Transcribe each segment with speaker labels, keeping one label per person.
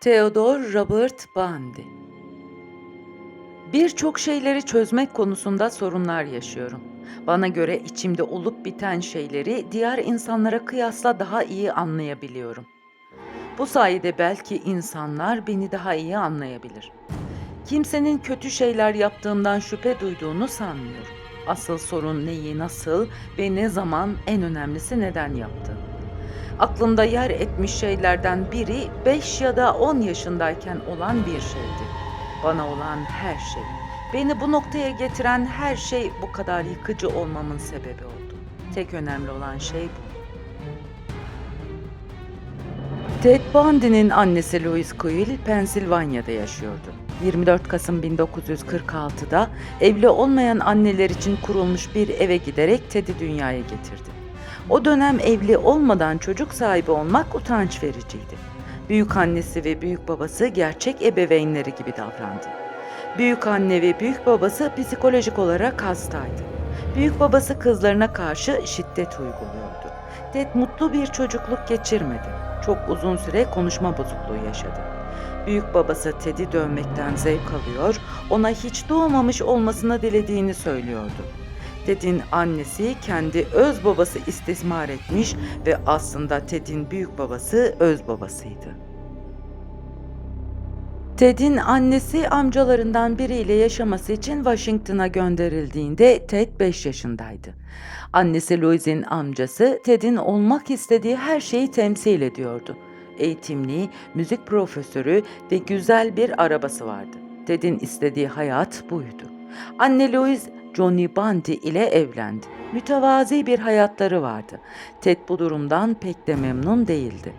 Speaker 1: Theodor Robert Bundy Birçok şeyleri çözmek konusunda sorunlar yaşıyorum. Bana göre içimde olup biten şeyleri diğer insanlara kıyasla daha iyi anlayabiliyorum. Bu sayede belki insanlar beni daha iyi anlayabilir. Kimsenin kötü şeyler yaptığımdan şüphe duyduğunu sanmıyorum. Asıl sorun neyi nasıl ve ne zaman en önemlisi neden yaptığım. Aklımda yer etmiş şeylerden biri 5 ya da 10 yaşındayken olan bir şeydi. Bana olan her şey. Beni bu noktaya getiren her şey bu kadar yıkıcı olmamın sebebi oldu. Tek önemli olan şey bu. Ted Bundy'nin annesi Louise Quayle, Pensilvanya'da yaşıyordu. 24 Kasım 1946'da evli olmayan anneler için kurulmuş bir eve giderek Ted'i dünyaya getirdi. O dönem evli olmadan çocuk sahibi olmak utanç vericiydi. Büyük annesi ve büyük babası gerçek ebeveynleri gibi davrandı. Büyük anne ve büyük babası psikolojik olarak hastaydı. Büyük babası kızlarına karşı şiddet uyguluyordu. Ted mutlu bir çocukluk geçirmedi. Çok uzun süre konuşma bozukluğu yaşadı. Büyük babası Ted'i dövmekten zevk alıyor, ona hiç doğmamış olmasını dilediğini söylüyordu. Ted'in annesi kendi öz babası istismar etmiş ve aslında Ted'in büyük babası öz babasıydı. Ted'in annesi amcalarından biriyle yaşaması için Washington'a gönderildiğinde Ted 5 yaşındaydı. Annesi Louise'in amcası Ted'in olmak istediği her şeyi temsil ediyordu. Eğitimli, müzik profesörü ve güzel bir arabası vardı. Ted'in istediği hayat buydu. Anne Louise Johnny Bundy ile evlendi. Mütevazi bir hayatları vardı. Ted bu durumdan pek de memnun değildi.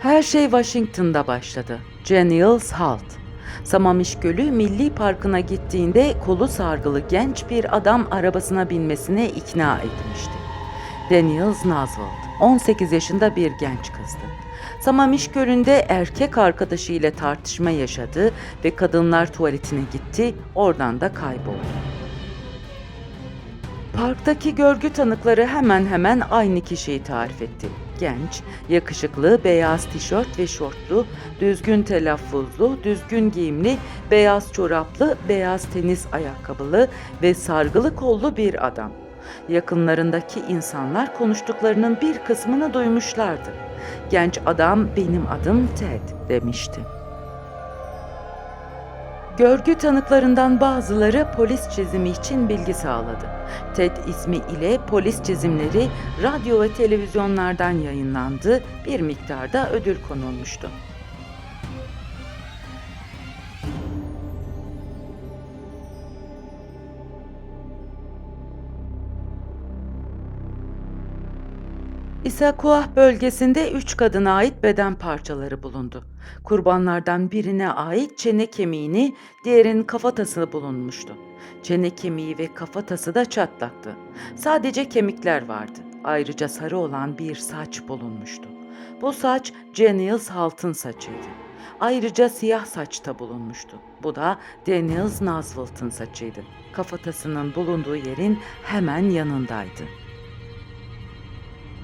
Speaker 1: Her şey Washington'da başladı. Daniels Halt. Samamiş Gölü Milli Parkı'na gittiğinde kolu sargılı genç bir adam arabasına binmesine ikna etmişti. Daniels Naswald, 18 yaşında bir genç kızdı. Samamiş Gölü'nde erkek arkadaşıyla tartışma yaşadı ve kadınlar tuvaletine gitti, oradan da kayboldu. Parktaki görgü tanıkları hemen hemen aynı kişiyi tarif etti. Genç, yakışıklı, beyaz tişört ve şortlu, düzgün telaffuzlu, düzgün giyimli, beyaz çoraplı, beyaz tenis ayakkabılı ve sargılı kollu bir adam. Yakınlarındaki insanlar konuştuklarının bir kısmını duymuşlardı. Genç adam benim adım Ted demişti. Görgü tanıklarından bazıları polis çizimi için bilgi sağladı. TED ismi ile polis çizimleri radyo ve televizyonlardan yayınlandı, bir miktarda ödül konulmuştu. Isakuah bölgesinde üç kadına ait beden parçaları bulundu. Kurbanlardan birine ait çene kemiğini, diğerinin kafatası bulunmuştu. Çene kemiği ve kafatası da çatlaktı. Sadece kemikler vardı. Ayrıca sarı olan bir saç bulunmuştu. Bu saç Daniels Halt'ın saçıydı. Ayrıca siyah saç da bulunmuştu. Bu da Daniels Naswald'ın saçıydı. Kafatasının bulunduğu yerin hemen yanındaydı.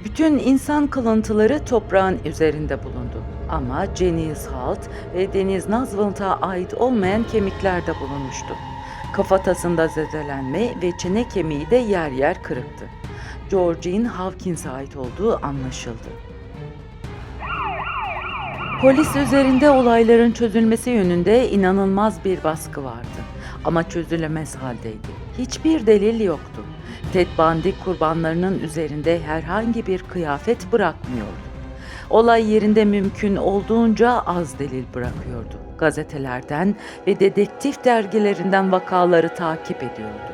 Speaker 1: Bütün insan kalıntıları toprağın üzerinde bulundu. Ama Janice Halt ve Deniz Nazvılt'a ait olmayan kemikler de bulunmuştu. Kafatasında zedelenme ve çene kemiği de yer yer kırıktı. Georgine Hawkins'e ait olduğu anlaşıldı. Polis üzerinde olayların çözülmesi yönünde inanılmaz bir baskı vardı. Ama çözülemez haldeydi. Hiçbir delil yoktu. Ted Bundy kurbanlarının üzerinde herhangi bir kıyafet bırakmıyordu. Olay yerinde mümkün olduğunca az delil bırakıyordu. Gazetelerden ve dedektif dergilerinden vakaları takip ediyordu.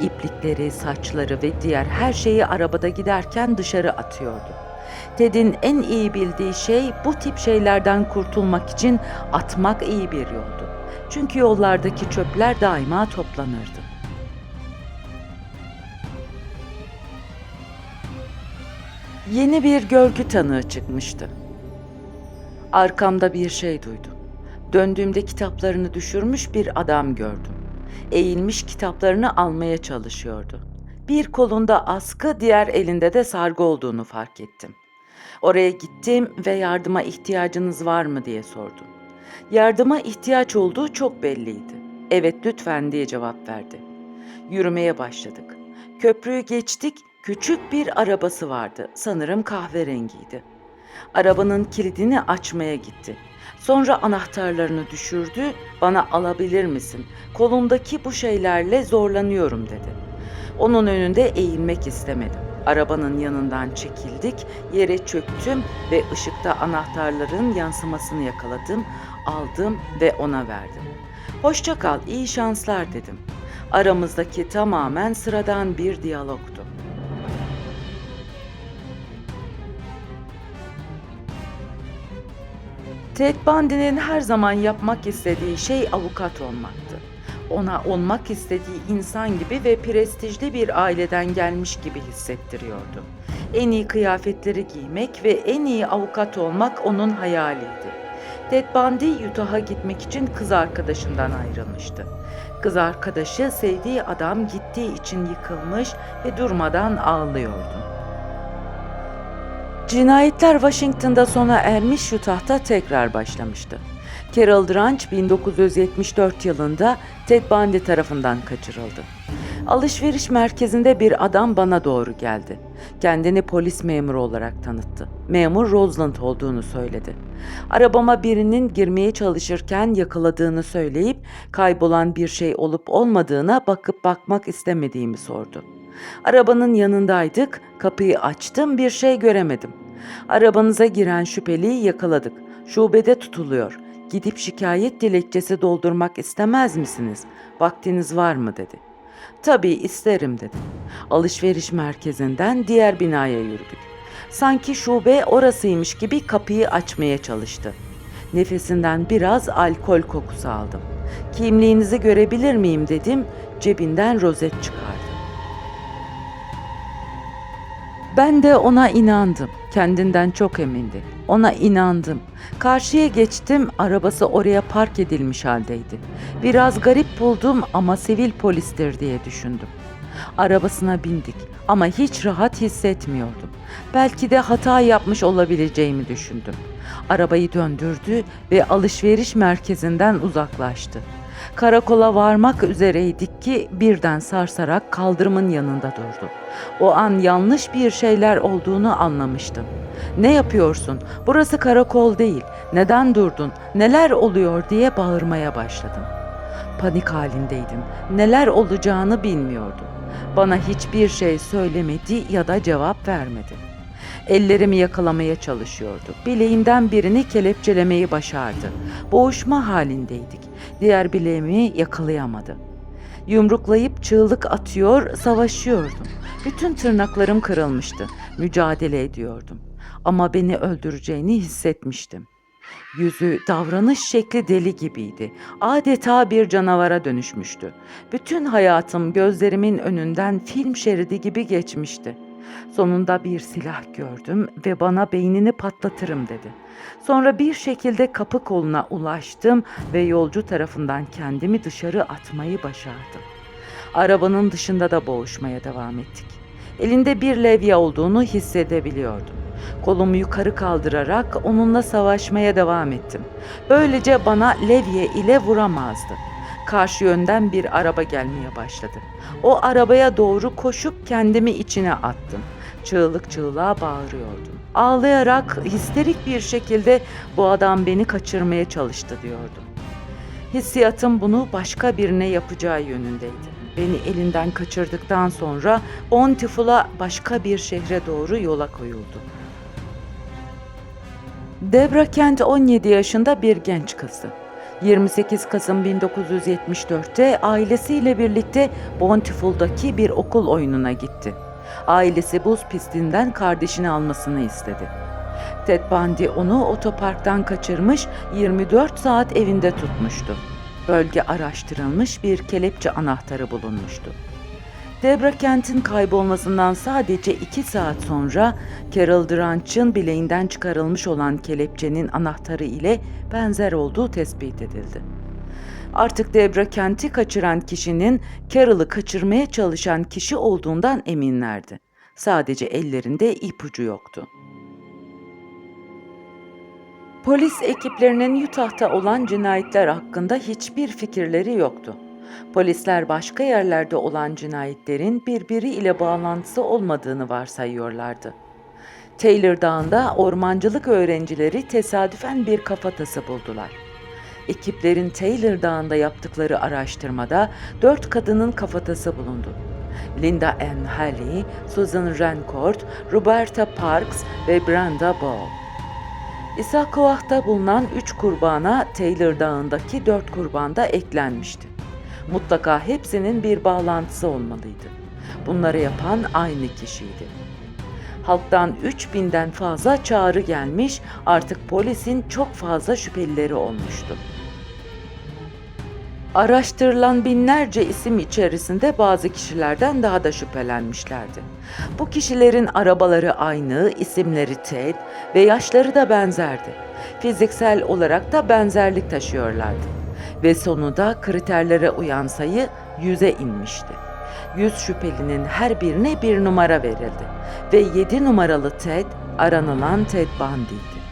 Speaker 1: İplikleri, saçları ve diğer her şeyi arabada giderken dışarı atıyordu. Ted'in en iyi bildiği şey bu tip şeylerden kurtulmak için atmak iyi bir yoldu. Çünkü yollardaki çöpler daima toplanırdı. Yeni bir görgü tanığı çıkmıştı. Arkamda bir şey duydum. Döndüğümde kitaplarını düşürmüş bir adam gördüm. Eğilmiş kitaplarını almaya çalışıyordu. Bir kolunda askı, diğer elinde de sargı olduğunu fark ettim. Oraya gittim ve yardıma ihtiyacınız var mı diye sordum. Yardıma ihtiyaç olduğu çok belliydi. Evet lütfen diye cevap verdi. Yürümeye başladık. Köprüyü geçtik, küçük bir arabası vardı. Sanırım kahverengiydi. Arabanın kilidini açmaya gitti. Sonra anahtarlarını düşürdü, bana alabilir misin? Kolumdaki bu şeylerle zorlanıyorum dedi. Onun önünde eğilmek istemedim. Arabanın yanından çekildik, yere çöktüm ve ışıkta anahtarların yansımasını yakaladım, aldım ve ona verdim. Hoşça kal, iyi şanslar dedim. Aramızdaki tamamen sıradan bir diyalogtu. Ted Bundy'nin her zaman yapmak istediği şey avukat olmaktı. Ona olmak istediği insan gibi ve prestijli bir aileden gelmiş gibi hissettiriyordu. En iyi kıyafetleri giymek ve en iyi avukat olmak onun hayaliydi. Ted Bundy Utah'a gitmek için kız arkadaşından ayrılmıştı. Kız arkadaşı sevdiği adam gittiği için yıkılmış ve durmadan ağlıyordu. Cinayetler Washington'da sona ermiş Utah'ta tekrar başlamıştı. Carol Drunch 1974 yılında Ted Bundy tarafından kaçırıldı. Alışveriş merkezinde bir adam bana doğru geldi. Kendini polis memuru olarak tanıttı. Memur Roseland olduğunu söyledi. Arabama birinin girmeye çalışırken yakaladığını söyleyip kaybolan bir şey olup olmadığına bakıp bakmak istemediğimi sordu. Arabanın yanındaydık, kapıyı açtım bir şey göremedim. Arabanıza giren şüpheliyi yakaladık. Şubede tutuluyor. Gidip şikayet dilekçesi doldurmak istemez misiniz? Vaktiniz var mı dedi. Tabii isterim dedim. Alışveriş merkezinden diğer binaya yürüdük. Sanki şube orasıymış gibi kapıyı açmaya çalıştı. Nefesinden biraz alkol kokusu aldım. Kimliğinizi görebilir miyim dedim. Cebinden rozet çıkardı. Ben de ona inandım. Kendinden çok emindi. Ona inandım. Karşıya geçtim, arabası oraya park edilmiş haldeydi. Biraz garip buldum ama sivil polistir diye düşündüm. Arabasına bindik ama hiç rahat hissetmiyordum. Belki de hata yapmış olabileceğimi düşündüm. Arabayı döndürdü ve alışveriş merkezinden uzaklaştı. Karakola varmak üzereydik ki birden sarsarak kaldırımın yanında durdu. O an yanlış bir şeyler olduğunu anlamıştım. Ne yapıyorsun? Burası karakol değil. Neden durdun? Neler oluyor diye bağırmaya başladım. Panik halindeydim. Neler olacağını bilmiyordum. Bana hiçbir şey söylemedi ya da cevap vermedi. Ellerimi yakalamaya çalışıyordu. Bileğimden birini kelepçelemeyi başardı. Boğuşma halindeydik. Diğer bileğimi yakalayamadı. Yumruklayıp çığlık atıyor, savaşıyordum. Bütün tırnaklarım kırılmıştı. Mücadele ediyordum. Ama beni öldüreceğini hissetmiştim. Yüzü, davranış şekli deli gibiydi. Adeta bir canavara dönüşmüştü. Bütün hayatım gözlerimin önünden film şeridi gibi geçmişti. Sonunda bir silah gördüm ve bana beynini patlatırım dedi. Sonra bir şekilde kapı koluna ulaştım ve yolcu tarafından kendimi dışarı atmayı başardım. Arabanın dışında da boğuşmaya devam ettik. Elinde bir levye olduğunu hissedebiliyordum. Kolumu yukarı kaldırarak onunla savaşmaya devam ettim. Böylece bana levye ile vuramazdı. Karşı yönden bir araba gelmeye başladı. O arabaya doğru koşup kendimi içine attım. Çığlık çığlığa bağırıyordum. Ağlayarak histerik bir şekilde bu adam beni kaçırmaya çalıştı diyordum. Hissiyatım bunu başka birine yapacağı yönündeydi. Beni elinden kaçırdıktan sonra Bountiful'a başka bir şehre doğru yola koyuldu. Debra Kent 17 yaşında bir genç kızdı. 28 Kasım 1974'te ailesiyle birlikte Bountiful'daki bir okul oyununa gitti. Ailesi buz pistinden kardeşini almasını istedi. Ted Bundy onu otoparktan kaçırmış, 24 saat evinde tutmuştu. Bölge araştırılmış bir kelepçe anahtarı bulunmuştu. Debra Kent'in kaybolmasından sadece iki saat sonra Carol Drunch'ın bileğinden çıkarılmış olan kelepçenin anahtarı ile benzer olduğu tespit edildi. Artık Debra Kent'i kaçıran kişinin Carol'ı kaçırmaya çalışan kişi olduğundan eminlerdi. Sadece ellerinde ipucu yoktu. Polis ekiplerinin Utah'ta olan cinayetler hakkında hiçbir fikirleri yoktu. Polisler başka yerlerde olan cinayetlerin birbiriyle bağlantısı olmadığını varsayıyorlardı. Taylor Dağı'nda ormancılık öğrencileri tesadüfen bir kafatası buldular. Ekiplerin Taylor Dağı'nda yaptıkları araştırmada dört kadının kafatası bulundu. Linda Ann Halley, Susan Rancourt, Roberta Parks ve Brenda Ball. İsakovah'ta bulunan üç kurbana Taylor Dağı'ndaki dört kurban da eklenmişti. Mutlaka hepsinin bir bağlantısı olmalıydı. Bunları yapan aynı kişiydi. Halktan 3000'den fazla çağrı gelmiş, artık polisin çok fazla şüphelileri olmuştu. Araştırılan binlerce isim içerisinde bazı kişilerden daha da şüphelenmişlerdi. Bu kişilerin arabaları aynı, isimleri Ted ve yaşları da benzerdi. Fiziksel olarak da benzerlik taşıyorlardı. Ve sonunda kriterlere uyan sayı yüze inmişti. Yüz şüphelinin her birine bir numara verildi ve 7 numaralı Ted aranılan Ted Bundy'ydi.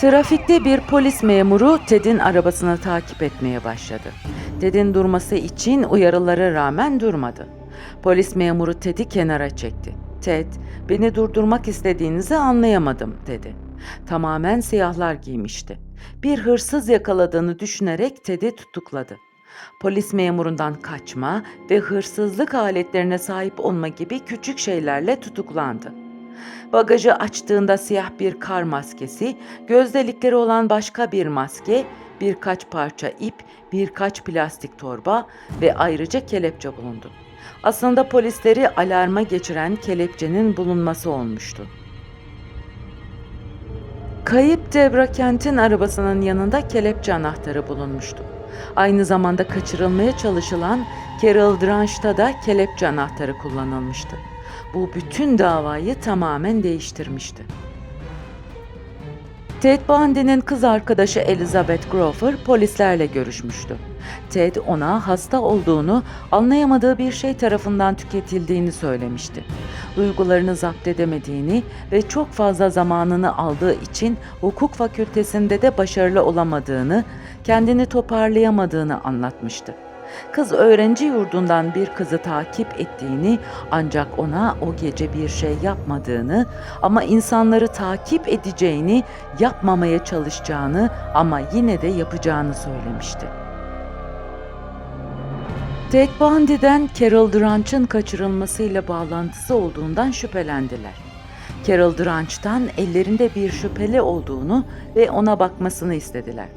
Speaker 1: Trafikte bir polis memuru Ted'in arabasını takip etmeye başladı. Ted'in durması için uyarılara rağmen durmadı. Polis memuru Ted'i kenara çekti. Ted, beni durdurmak istediğinizi anlayamadım dedi. Tamamen siyahlar giymişti. Bir hırsız yakaladığını düşünerek Ted'i tutukladı. Polis memurundan kaçma ve hırsızlık aletlerine sahip olma gibi küçük şeylerle tutuklandı. Bagajı açtığında siyah bir kar maskesi, göz delikleri olan başka bir maske, birkaç parça ip, birkaç plastik torba ve ayrıca kelepçe bulundu. Aslında polisleri alarma geçiren kelepçenin bulunması olmuştu. Kayıp Debra Kent'in arabasının yanında kelepçe anahtarı bulunmuştu. Aynı zamanda kaçırılmaya çalışılan Carol Dranch'ta da kelepçe anahtarı kullanılmıştı. Bu bütün davayı tamamen değiştirmişti. Ted Bundy'nin kız arkadaşı Elizabeth Grover polislerle görüşmüştü. Ted ona hasta olduğunu, anlayamadığı bir şey tarafından tüketildiğini söylemişti. Duygularını zapt edemediğini ve çok fazla zamanını aldığı için hukuk fakültesinde de başarılı olamadığını, kendini toparlayamadığını anlatmıştı. Kız öğrenci yurdundan bir kızı takip ettiğini ancak ona o gece bir şey yapmadığını ama insanları takip edeceğini, yapmamaya çalışacağını ama yine de yapacağını söylemişti. Ted Bundy'den Carol Dranch'ın kaçırılmasıyla bağlantısı olduğundan şüphelendiler. Carol Dranch'tan ellerinde bir şüpheli olduğunu ve ona bakmasını istediler.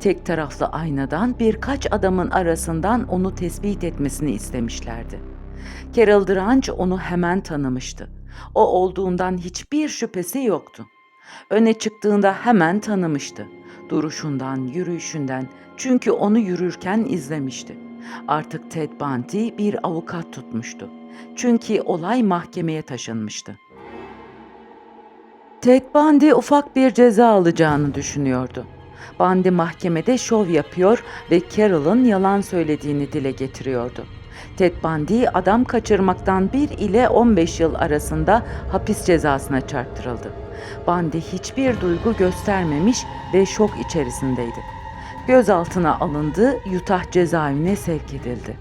Speaker 1: Tek taraflı aynadan birkaç adamın arasından onu tespit etmesini istemişlerdi. Carol Dranch onu hemen tanımıştı. O olduğundan hiçbir şüphesi yoktu. Öne çıktığında hemen tanımıştı. Duruşundan, yürüyüşünden çünkü onu yürürken izlemişti. Artık Ted Bundy bir avukat tutmuştu. Çünkü olay mahkemeye taşınmıştı. Ted Bundy ufak bir ceza alacağını düşünüyordu. Bundy mahkemede şov yapıyor ve Carol'ın yalan söylediğini dile getiriyordu. Ted Bundy adam kaçırmaktan 1 ile 15 yıl arasında hapis cezasına çarptırıldı. Bundy hiçbir duygu göstermemiş ve şok içerisindeydi. Gözaltına alındı, Utah cezaevine sevk edildi.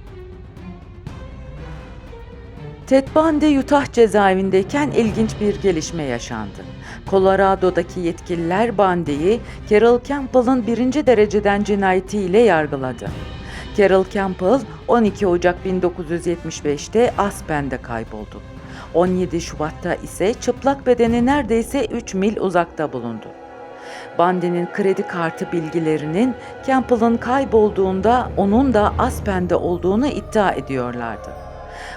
Speaker 1: Ted Bundy Utah cezaevindeyken ilginç bir gelişme yaşandı. Colorado'daki yetkililer Bundy'yi Carol Campbell'ın birinci dereceden cinayetiyle yargıladı. Carol Campbell 12 Ocak 1975'te Aspen'de kayboldu. 17 Şubat'ta ise çıplak bedeni neredeyse 3 mil uzakta bulundu. Bundy'nin kredi kartı bilgilerinin Campbell'ın kaybolduğunda onun da Aspen'de olduğunu iddia ediyorlardı.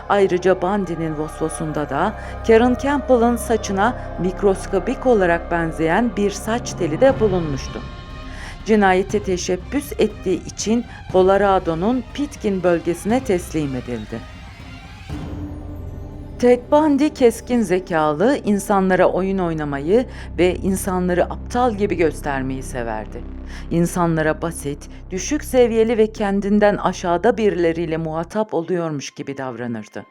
Speaker 1: Ayrıca Bundy'nin vosvosunda da Karen Campbell'ın saçına mikroskobik olarak benzeyen bir saç teli de bulunmuştu. Cinayete teşebbüs ettiği için Colorado'nun Pitkin bölgesine teslim edildi. Ted Bundy keskin zekalı, insanlara oyun oynamayı ve insanları aptal gibi göstermeyi severdi. İnsanlara basit, düşük seviyeli ve kendinden aşağıda birileriyle muhatap oluyormuş gibi davranırdı.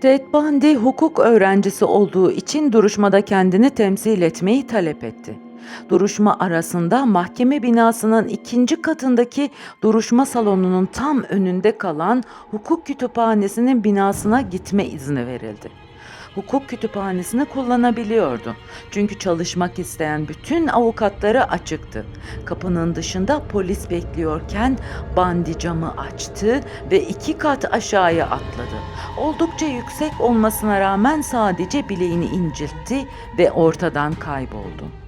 Speaker 1: Ted Bundy hukuk öğrencisi olduğu için duruşmada kendini temsil etmeyi talep etti. Duruşma arasında mahkeme binasının ikinci katındaki duruşma salonunun tam önünde kalan hukuk kütüphanesinin binasına gitme izni verildi. Hukuk kütüphanesini kullanabiliyordu. Çünkü çalışmak isteyen bütün avukatları açıktı. Kapının dışında polis bekliyorken Bandi camı açtı ve iki kat aşağıya atladı. Oldukça yüksek olmasına rağmen sadece bileğini inciltti ve ortadan kayboldu.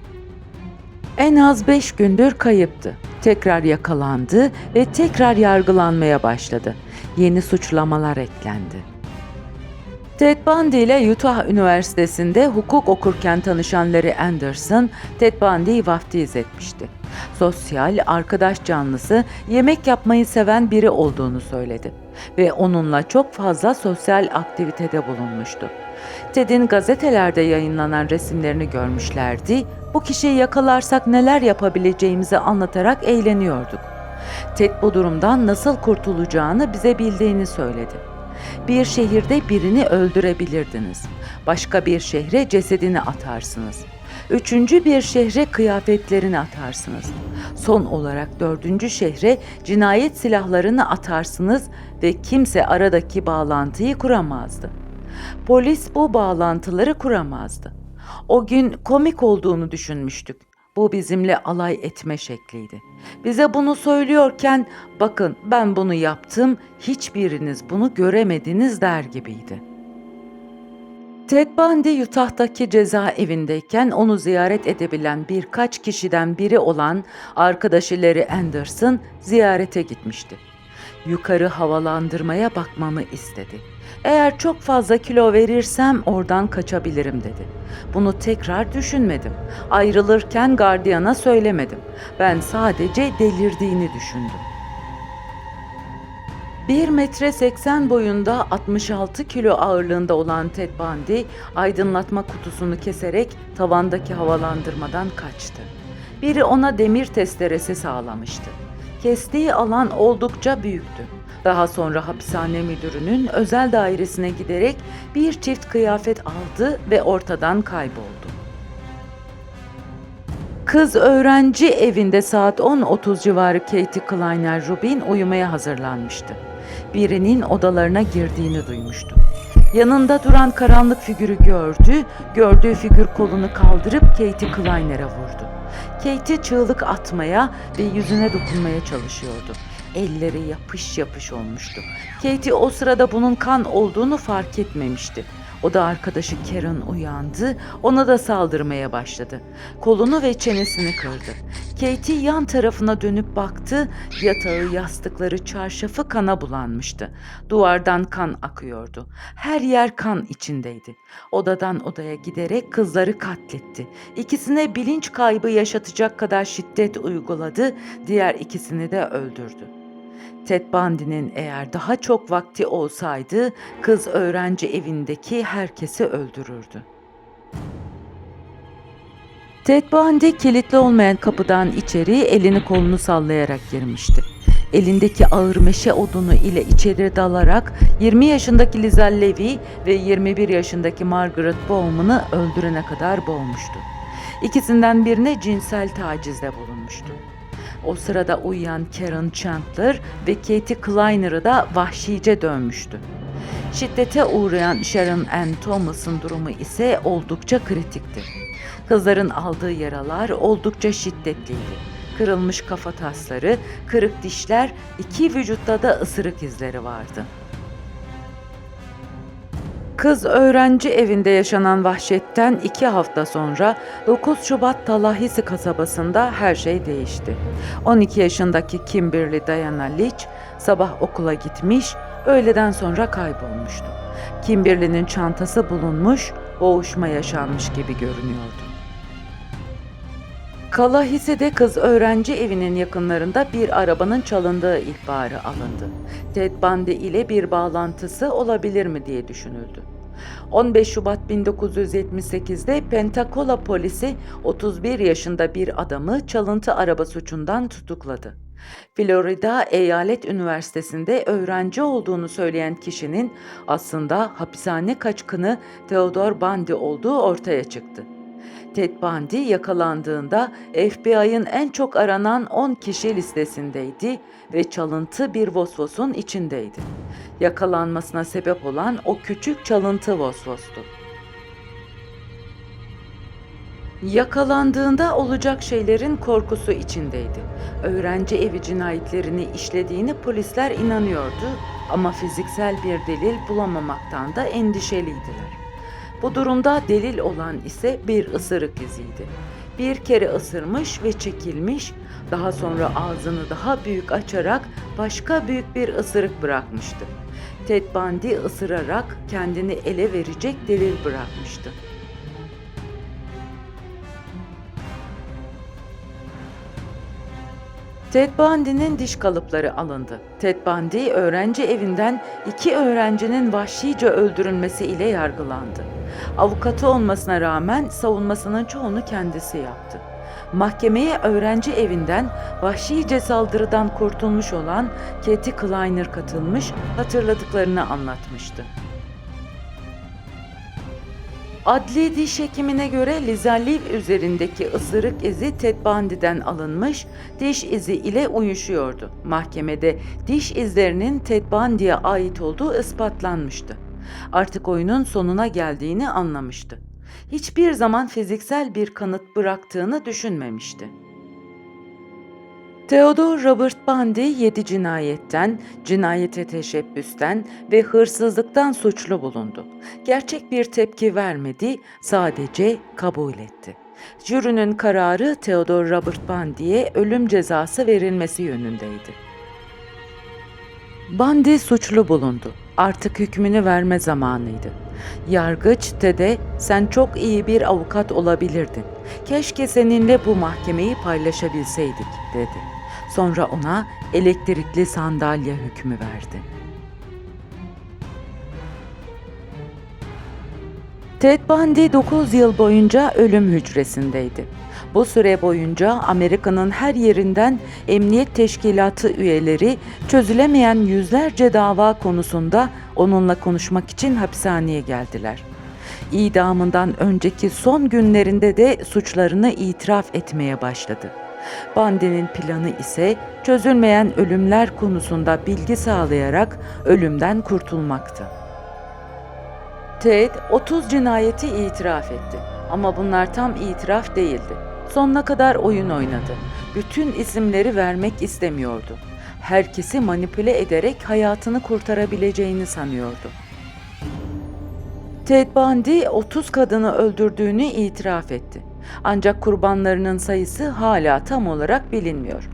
Speaker 1: En az beş gündür kayıptı. Tekrar yakalandı ve tekrar yargılanmaya başladı. Yeni suçlamalar eklendi. Ted Bundy ile Utah Üniversitesi'nde hukuk okurken tanışan Larry Anderson, Ted Bundy'yi vaftiz etmişti. Sosyal, arkadaş canlısı, yemek yapmayı seven biri olduğunu söyledi ve onunla çok fazla sosyal aktivitede bulunmuştu. Ted'in gazetelerde yayınlanan resimlerini görmüşlerdi, bu kişiyi yakalarsak neler yapabileceğimizi anlatarak eğleniyorduk. Ted bu durumdan nasıl kurtulacağını bize bildiğini söyledi. Bir şehirde birini öldürebilirdiniz. Başka bir şehre cesedini atarsınız. Üçüncü bir şehre kıyafetlerini atarsınız. Son olarak dördüncü şehre cinayet silahlarını atarsınız ve kimse aradaki bağlantıyı kuramazdı. Polis bu bağlantıları kuramazdı. O gün komik olduğunu düşünmüştük. Bu bizimle alay etme şekliydi. Bize bunu söylüyorken bakın ben bunu yaptım, hiçbiriniz bunu göremediniz der gibiydi. Ted Bundy Utah'taki cezaevindeyken onu ziyaret edebilen birkaç kişiden biri olan arkadaşı Larry Anderson ziyarete gitmişti. Yukarı havalandırmaya bakmamı istedi. Eğer çok fazla kilo verirsem oradan kaçabilirim dedi. Bunu tekrar düşünmedim. Ayrılırken gardiyana söylemedim. Ben sadece delirdiğini düşündüm. 1 metre 80 boyunda 66 kilo ağırlığında olan Ted Bundy aydınlatma kutusunu keserek tavandaki havalandırmadan kaçtı. Biri ona demir testeresi sağlamıştı. Kestiği alan oldukça büyüktü. Daha sonra hapishane müdürünün özel dairesine giderek bir çift kıyafet aldı ve ortadan kayboldu. Kız öğrenci evinde saat 10.30 civarı Katie Kleiner Rubin uyumaya hazırlanmıştı. Birinin odalarına girdiğini duymuştu. Yanında duran karanlık figürü gördü, gördüğü figür kolunu kaldırıp Katie Kleiner'e vurdu. Katie çığlık atmaya ve yüzüne dokunmaya çalışıyordu. Elleri yapış yapış olmuştu. Katie o sırada bunun kan olduğunu fark etmemişti. O da arkadaşı Karen uyandı, ona da saldırmaya başladı. Kolunu ve çenesini kırdı. Katie yan tarafına dönüp baktı, yatağı, yastıkları, çarşafı kana bulanmıştı. Duvardan kan akıyordu. Her yer kan içindeydi. Odadan odaya giderek kızları katletti. İkisine bilinç kaybı yaşatacak kadar şiddet uyguladı, diğer ikisini de öldürdü. Ted Bundy'nin eğer daha çok vakti olsaydı kız öğrenci evindeki herkesi öldürürdü. Ted Bundy kilitli olmayan kapıdan içeri elini kolunu sallayarak girmişti. Elindeki ağır meşe odunu ile içeri dalarak 20 yaşındaki Liza Levy ve 21 yaşındaki Margaret Bowman'ı öldürene kadar boğmuştu. İkisinden birine cinsel tacizde bulunmuştu. O sırada uyuyan Karen Chandler ve Katie Kleiner'ı da vahşice dönmüştü. Şiddete uğrayan Sharon Ann Thomas'ın durumu ise oldukça kritikti. Kızların aldığı yaralar oldukça şiddetliydi. Kırılmış kafa tasları, kırık dişler, iki vücutta da ısırık izleri vardı. Kız öğrenci evinde yaşanan vahşetten iki hafta sonra 9 Şubat Talahisi kasabasında her şey değişti. 12 yaşındaki Kimberly Diana Leach sabah okula gitmiş, öğleden sonra kaybolmuştu. Kimberly'nin çantası bulunmuş, boğuşma yaşanmış gibi görünüyordu. Kalahise'de kız öğrenci evinin yakınlarında bir arabanın çalındığı ihbarı alındı. Ted Bundy ile bir bağlantısı olabilir mi diye düşünüldü. 15 Şubat 1978'de Pentacola polisi 31 yaşında bir adamı çalıntı araba suçundan tutukladı. Florida Eyalet Üniversitesi'nde öğrenci olduğunu söyleyen kişinin aslında hapishane kaçkını Theodore Bundy olduğu ortaya çıktı. Ted Bundy yakalandığında FBI'ın en çok aranan 10 kişi listesindeydi ve çalıntı bir Vosvos'un içindeydi. Yakalanmasına sebep olan o küçük çalıntı Vosvos'tu. Yakalandığında olacak şeylerin korkusu içindeydi. Öğrenci evi cinayetlerini işlediğini polisler inanıyordu ama fiziksel bir delil bulamamaktan da endişeliydiler. Bu durumda delil olan ise bir ısırık iziydi. Bir kere ısırmış ve çekilmiş, daha sonra ağzını daha büyük açarak başka büyük bir ısırık bırakmıştı. Ted Bundy ısırarak kendini ele verecek delil bırakmıştı. Ted Bundy'nin diş kalıpları alındı. Ted Bundy öğrenci evinden iki öğrencinin vahşice öldürülmesi ile yargılandı. Avukatı olmasına rağmen savunmasının çoğunu kendisi yaptı. Mahkemeye öğrenci evinden vahşice saldırıdan kurtulmuş olan Katie Kleiner katılmış, hatırladıklarını anlatmıştı. Adli diş hekimine göre Liza Liv üzerindeki ısırık izi Ted Bundy'den alınmış, diş izi ile uyuşuyordu. Mahkemede diş izlerinin Ted Bundy'ye ait olduğu ispatlanmıştı. Artık oyunun sonuna geldiğini anlamıştı. Hiçbir zaman fiziksel bir kanıt bıraktığını düşünmemişti. Theodore Robert Bundy 7 cinayetten, cinayete teşebbüsten ve hırsızlıktan suçlu bulundu. Gerçek bir tepki vermedi, sadece kabul etti. Jürinin kararı Theodore Robert Bundy'ye ölüm cezası verilmesi yönündeydi. Bundy suçlu bulundu. Artık hükmünü verme zamanıydı. Yargıç Ted'e sen çok iyi bir avukat olabilirdin. Keşke seninle bu mahkemeyi paylaşabilseydik dedi. Sonra ona elektrikli sandalye hükmü verdi. Ted Bundy 9 yıl boyunca ölüm hücresindeydi. Bu süre boyunca Amerika'nın her yerinden emniyet teşkilatı üyeleri çözülemeyen yüzlerce dava konusunda onunla konuşmak için hapishaneye geldiler. İdamından önceki son günlerinde de suçlarını itiraf etmeye başladı. Bundy'nin planı ise çözülmeyen ölümler konusunda bilgi sağlayarak ölümden kurtulmaktı. Ted 30 cinayeti itiraf etti ama bunlar tam itiraf değildi. Sonuna kadar oyun oynadı. Bütün isimleri vermek istemiyordu. Herkesi manipüle ederek hayatını kurtarabileceğini sanıyordu. Ted Bundy 30 kadını öldürdüğünü itiraf etti. Ancak kurbanlarının sayısı hala tam olarak bilinmiyor.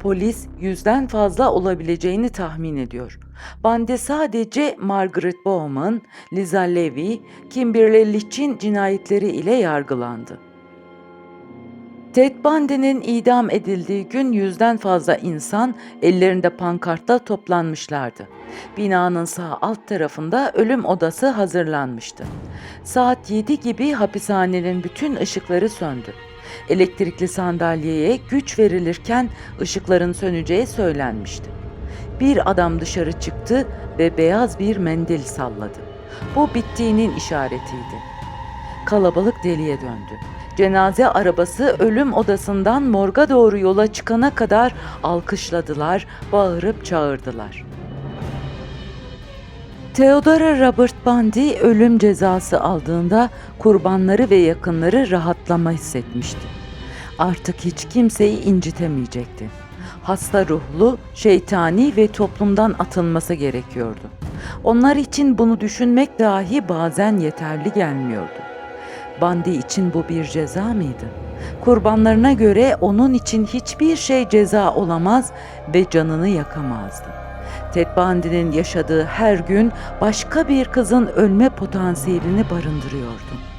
Speaker 1: Polis yüzden fazla olabileceğini tahmin ediyor. Bundy sadece Margaret Bowman, Liza Levy, Kimberly Leach'in cinayetleri ile yargılandı. Ted Bundy'nin idam edildiği gün yüzden fazla insan ellerinde pankartla toplanmışlardı. Binanın sağ alt tarafında ölüm odası hazırlanmıştı. Saat 7 gibi hapishanenin bütün ışıkları söndü. Elektrikli sandalyeye güç verilirken ışıkların söneceği söylenmişti. Bir adam dışarı çıktı ve beyaz bir mendil salladı. Bu bittiğinin işaretiydi. Kalabalık deliye döndü. Cenaze arabası ölüm odasından morga doğru yola çıkana kadar alkışladılar, bağırıp çağırdılar. Theodora Robert Bundy ölüm cezası aldığında kurbanları ve yakınları rahatlama hissetmişti. Artık hiç kimseyi incitemeyecekti. Hasta ruhlu, şeytani ve toplumdan atılması gerekiyordu. Onlar için bunu düşünmek dahi bazen yeterli gelmiyordu. Bundy için bu bir ceza mıydı? Kurbanlarına göre onun için hiçbir şey ceza olamaz ve canını yakamazdı. Ted Bundy'nin yaşadığı her gün başka bir kızın ölme potansiyelini barındırıyordu.